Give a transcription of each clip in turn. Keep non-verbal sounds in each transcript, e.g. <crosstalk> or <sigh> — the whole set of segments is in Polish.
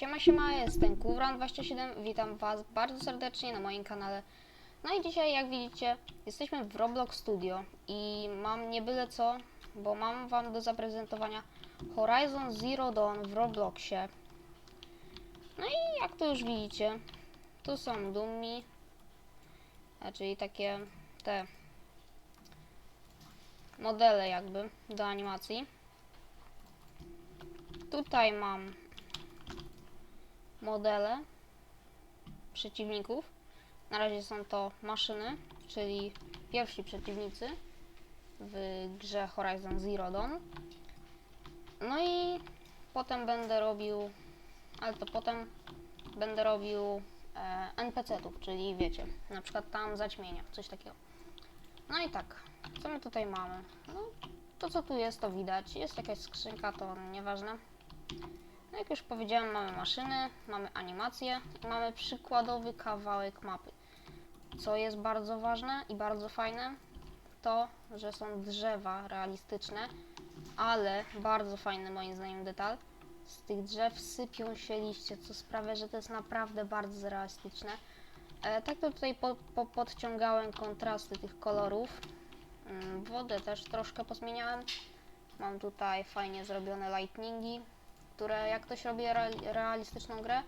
Siema, siema, jestem Kuwran27, witam was bardzo serdecznie na moim kanale. No i dzisiaj, jak widzicie, jesteśmy w Roblox Studio i mam nie byle co, bo mam wam do zaprezentowania Horizon Zero Dawn w Robloxie. No i jak to już widzicie, tu są dummi, czyli takie te modele jakby do animacji. Tutaj mam modele przeciwników. Na razie są to maszyny, czyli pierwsi przeciwnicy w grze Horizon Zero Dawn. No i potem będę robił, ale to potem będę robił e, NPC-ów, czyli wiecie, na przykład tam zaćmienia, coś takiego. No i tak, co my tutaj mamy? No, to co tu jest, to widać. Jest jakaś skrzynka, to nieważne. No jak już powiedziałem, mamy maszyny, mamy animację i mamy przykładowy kawałek mapy. Co jest bardzo ważne i bardzo fajne, to, że są drzewa realistyczne, ale bardzo fajny moim zdaniem detal. Z tych drzew sypią się liście, co sprawia, że to jest naprawdę bardzo realistyczne. E, tak to tutaj po, po, podciągałem kontrasty tych kolorów. Mm, wodę też troszkę pozmieniałem. Mam tutaj fajnie zrobione lightningi, które jak ktoś robi re- realistyczną grę,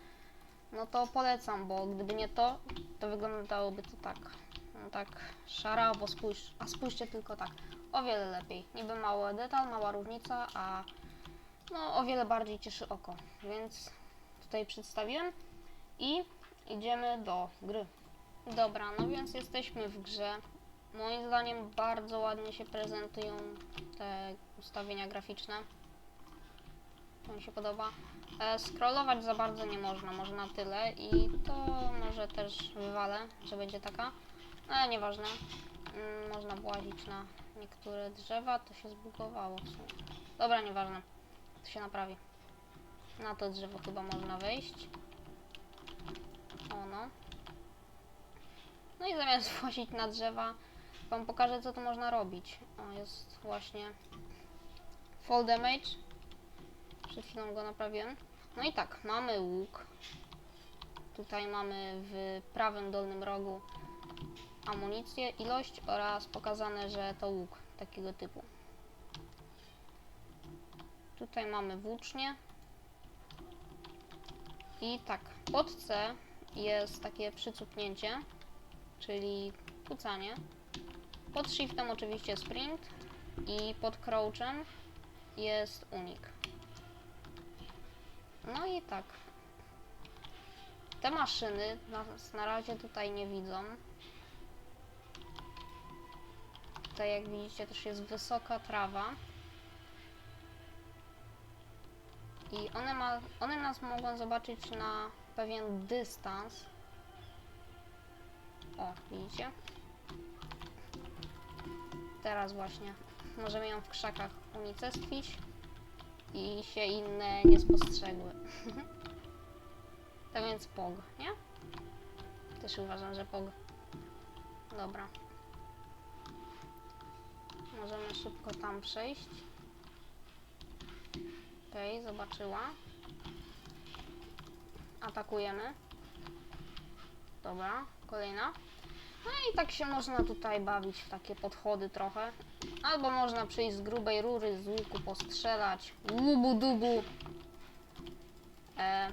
no to polecam, bo gdyby nie to, to wyglądałoby to tak, no tak szarawo, spójrz, a spójrzcie tylko tak, o wiele lepiej. Niby mały detal, mała różnica, a no o wiele bardziej cieszy oko, więc tutaj przedstawiłem i idziemy do gry. Dobra, no więc jesteśmy w grze. Moim zdaniem bardzo ładnie się prezentują te ustawienia graficzne. Mi się podoba. E, scrollować za bardzo nie można, może na tyle i to może też wywalę, że będzie taka. No, ale nieważne. Mm, można włazić na niektóre drzewa, to się zbugowało w sumie. Dobra, nieważne. To się naprawi. Na to drzewo chyba można wejść. O no. No i zamiast <laughs> włazić na drzewa, wam pokażę co tu można robić. O, jest właśnie fall damage. Przed chwilą go naprawiłem. No i tak, mamy łuk. Tutaj mamy w prawym dolnym rogu amunicję, ilość oraz pokazane, że to łuk takiego typu. Tutaj mamy włócznie. I tak, pod C jest takie przycupnięcie, czyli kucanie. Pod shiftem oczywiście sprint i pod crouchem jest unik. No i tak. Te maszyny nas na razie tutaj nie widzą. Tutaj jak widzicie też jest wysoka trawa. I one, ma, one nas mogą zobaczyć na pewien dystans. O, widzicie? Teraz właśnie możemy ją w krzakach unicestwić i się inne nie spostrzegły. <laughs> tak więc POG, nie? Też uważam, że POG. Dobra. Możemy szybko tam przejść. Okej, okay, zobaczyła. Atakujemy. Dobra, kolejna. No i tak się można tutaj bawić w takie podchody trochę. Albo można przyjść z grubej rury, z łuku postrzelać. Łubu dubu. E,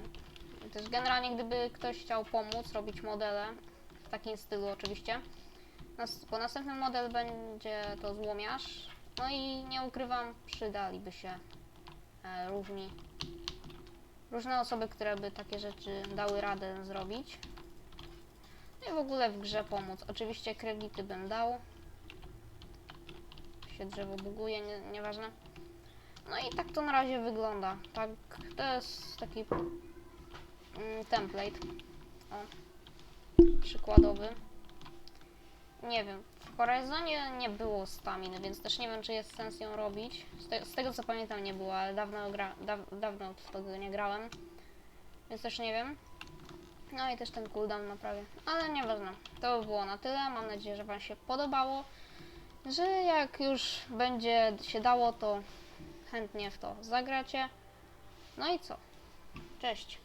też generalnie gdyby ktoś chciał pomóc, robić modele, w takim stylu oczywiście. Nas, bo następny model będzie to złomiarz. No i nie ukrywam, przydaliby się e, różni, różne osoby, które by takie rzeczy dały radę zrobić. No i w ogóle w grze pomóc. Oczywiście kredyty bym dał. Się drzewo buguje, nie, nieważne. No i tak to na razie wygląda. Tak, to jest taki mm, template. O, przykładowy. Nie wiem, w Horizonie nie było staminy, więc też nie wiem, czy jest sens ją robić. Z, te, z tego co pamiętam nie było, ale dawno, gra, daw, dawno tego nie grałem. Więc też nie wiem. No i też ten cooldown naprawię. Ale nieważne. To by było na tyle. Mam nadzieję, że Wam się podobało. Że jak już będzie się dało, to chętnie w to zagracie. No i co? Cześć.